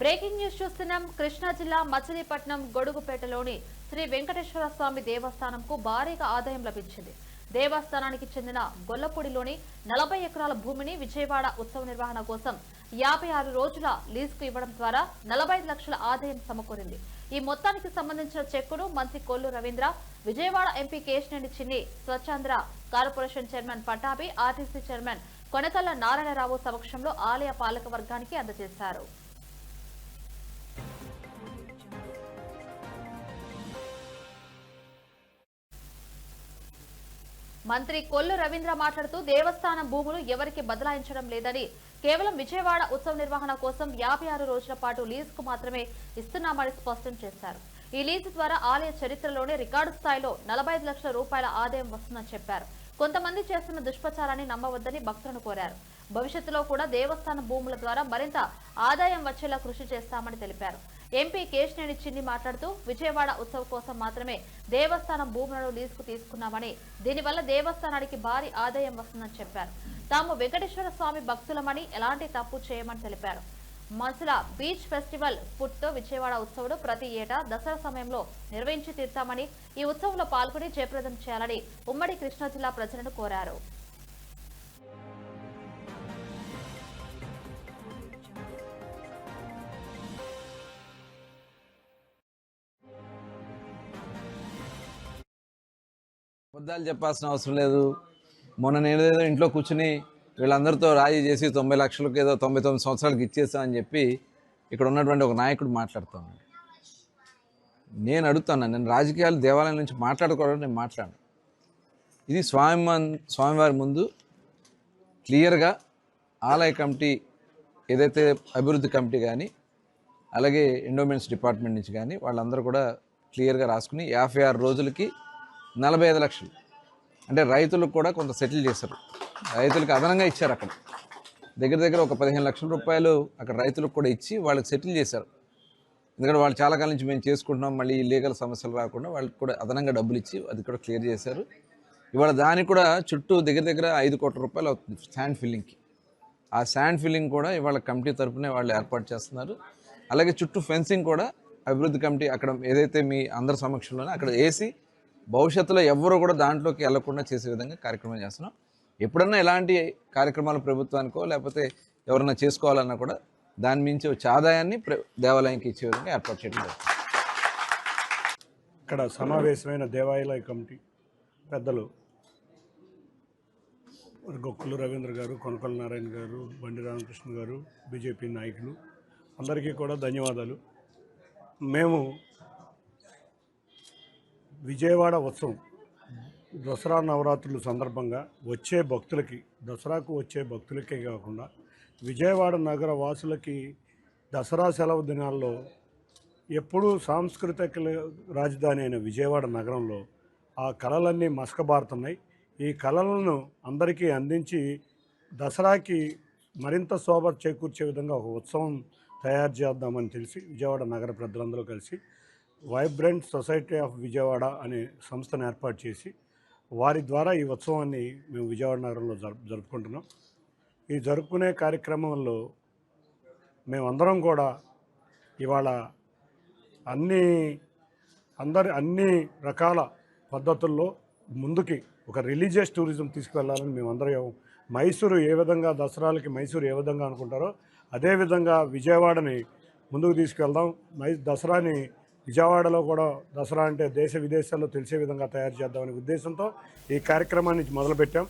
Breaking news చూస్తున్నాం. కృష్ణా జిల్లా మచిలీపట్నం గొడుగుపేటలోని శ్రీ వెంకటేశ్వర స్వామి దేవస్థానంకు భారీగా ఆదాయం లభించింది. దేవస్థానానికి చెందిన గొల్లపూడిలోని నలభై ఎకరాల భూమిని విజయవాడ ఉత్సవ నిర్వహణ కోసం యాభై ఆరు రోజుల లీజుకు ఇవ్వడం ద్వారా నలభై లక్షల ఆదాయం సమకూరింది. ఈ మొత్తానికి సంబంధించిన చెక్కును మంత్రి Kollu Ravindra Vijayawada MP Kesineni Chinni Swachhandhra corporation chairman Pattabhi RTC chairman Konakalla Narayana Rao సమక్షంలో ఆలయ పాలక వర్గానికి అందజేశారు. మంత్రి కొల్లు రవీంద్ర మాట్లాడుతూ దేవస్థానం భూములు ఎవరికి బదలాయించడం లేదని కేవలం విజయవాడ ఉత్సవ నిర్వహణ కోసం యాభై ఆరు రోజుల పాటు లీజుకు మాత్రమే ఇస్తున్నామని స్పష్టం చేశారు. ఈ లీజు ద్వారా ఆలయ చరిత్రలోనే రికార్డు స్థాయిలో నలభై లక్షల రూపాయల ఆదాయం వస్తుందని చెప్పారు. కొంతమంది చేస్తున్న దుష్ప్రచారాన్ని నమ్మవద్దని భక్తులను కోరారు. భవిష్యత్తులో కూడా దేవస్థానం భూముల ద్వారా మరింత ఆదాయం వచ్చేలా కృషి చేస్తామని తెలిపారు. ఎంపీ కేశినేని చిన్ని మాట్లాడుతూ విజయవాడ ఉత్సవ కోసం మాత్రమే దేవస్థానం భూములను లీజుకు తీసుకున్నామని దీనివల్ల దేవస్థానానికి భారీ ఆదాయం వస్తుందని చెప్పారు. తాము వెంకటేశ్వర స్వామి భక్తులమని ఎలాంటి తప్పు చేయమని తెలిపారు. మనుషుల బీచ్ ఫెస్టివల్ స్ఫూర్తితో విజయవాడ ఉత్సవులు ప్రతి ఏటా దసరా సమయంలో నిర్వహించి తీర్తామని ఈ ఉత్సవంలో పాల్గొని జయప్రదం చేయాలని ఉమ్మడి కృష్ణా జిల్లా ప్రజలను కోరారు. అబద్ధాలు చెప్పాల్సిన అవసరం లేదు. మొన్న నేను ఏదో ఇంట్లో కూర్చుని వీళ్ళందరితో రాజీ చేసి తొంభై లక్షలకు ఏదో తొంభై తొమ్మిది సంవత్సరాలకు ఇచ్చేస్తామని చెప్పి ఇక్కడ ఉన్నటువంటి ఒక నాయకుడు మాట్లాడుతాను నేను అడుగుతాను నేను రాజకీయాలు దేవాలయం నుంచి మాట్లాడుకోవడం నేను మాట్లాడను. ఇది స్వామి స్వామివారి ముందు క్లియర్గా ఆలయ కమిటీ ఏదైతే అభివృద్ధి కమిటీ కానీ అలాగే ఎండోమెంట్స్ డిపార్ట్మెంట్ నుంచి కానీ వాళ్ళందరూ కూడా క్లియర్గా రాసుకుని యాభై ఆరు రోజులకి నలభై ఐదు లక్షలు. అంటే రైతులకు కూడా కొంత సెటిల్ చేశారు. రైతులకు అదనంగా ఇచ్చారు అక్కడ. దగ్గర దగ్గర ఒక పదిహేను లక్షల రూపాయలు అక్కడ రైతులకు కూడా ఇచ్చి వాళ్ళకి సెటిల్ చేశారు. ఎందుకంటే వాళ్ళు చాలా కాలం నుంచి మేము చేసుకుంటున్నాం మళ్ళీ లీగల్ సమస్యలు రాకుండా వాళ్ళకి కూడా అదనంగా డబ్బులు ఇచ్చి అది కూడా క్లియర్ చేశారు. ఇవాళ దానికి కూడా చుట్టూ దగ్గర దగ్గర ఐదు కోట్ల రూపాయలు అవుతుంది శాండ్ ఫిల్లింగ్కి ఆ శాండ్ ఫిల్లింగ్ కూడా ఇవాళ కమిటీ తరఫునే వాళ్ళు ఏర్పాటు చేస్తున్నారు. అలాగే చుట్టూ ఫెన్సింగ్ కూడా అభివృద్ధి కమిటీ అక్కడ ఏదైతే మీ అందరి సమక్షంలోనే అక్కడ వేసి భవిష్యత్తులో ఎవరు కూడా దాంట్లోకి వెళ్ళకుండా చేసే విధంగా కార్యక్రమం చేస్తున్నాం. ఎప్పుడన్నా ఎలాంటి కార్యక్రమాలు ప్రభుత్వానికో లేకపోతే ఎవరన్నా చేసుకోవాలన్నా కూడా దాని మించి వచ్చే ఆదాయాన్ని ప్ర- దేవాలయానికి ఇచ్చే విధంగా ఏర్పాటు చేయడం ఇక్కడ సమావేశమైన దేవాలయ కమిటీ పెద్దలు గొక్కులు రవీంద్ర గారు కొనకల నారాయణ గారు బండి రామకృష్ణ గారు బీజేపీ నాయకులు అందరికీ కూడా ధన్యవాదాలు. మేము విజయవాడ ఉత్సవం దసరా నవరాత్రుల సందర్భంగా వచ్చే భక్తులకి దసరాకు వచ్చే భక్తులకే కాకుండా విజయవాడ నగర వాసులకి దసరా సెలవు దినాల్లో ఎప్పుడూ సాంస్కృతిక రాజధాని అయిన విజయవాడ నగరంలో ఆ కళలన్నీ మసకబారుతున్నాయి. ఈ కళలను అందరికీ అందించి దసరాకి మరింత శోభ చేకూర్చే విధంగా ఒక ఉత్సవం తయారు చేద్దామని తెలిసి విజయవాడ నగర ప్రజలందరూ కలిసి వైబ్రెంట్ సొసైటీ ఆఫ్ విజయవాడ అనే సంస్థను ఏర్పాటు చేసి వారి ద్వారా ఈ ఉత్సవాన్ని మేము విజయవాడ నగరంలో జరుపు జరుపుకుంటున్నాం. ఈ జరుపుకునే కార్యక్రమంలో మేమందరం కూడా ఇవాళ అన్ని అందరి అన్ని రకాల పద్ధతుల్లో ముందుకి ఒక రిలీజియస్ టూరిజం తీసుకువెళ్ళాలని మేమందరం మైసూరు ఏ విధంగా దసరాలకి మైసూరు ఏ విధంగా అనుకుంటారో అదేవిధంగా విజయవాడని ముందుకు తీసుకెళ్దాం. మై దసరాని విజయవాడలో కూడా దసరా అంటే దేశ విదేశాల్లో తెలిసే విధంగా తయారు చేద్దామనే ఉద్దేశంతో ఈ కార్యక్రమాన్ని మొదలుపెట్టాం.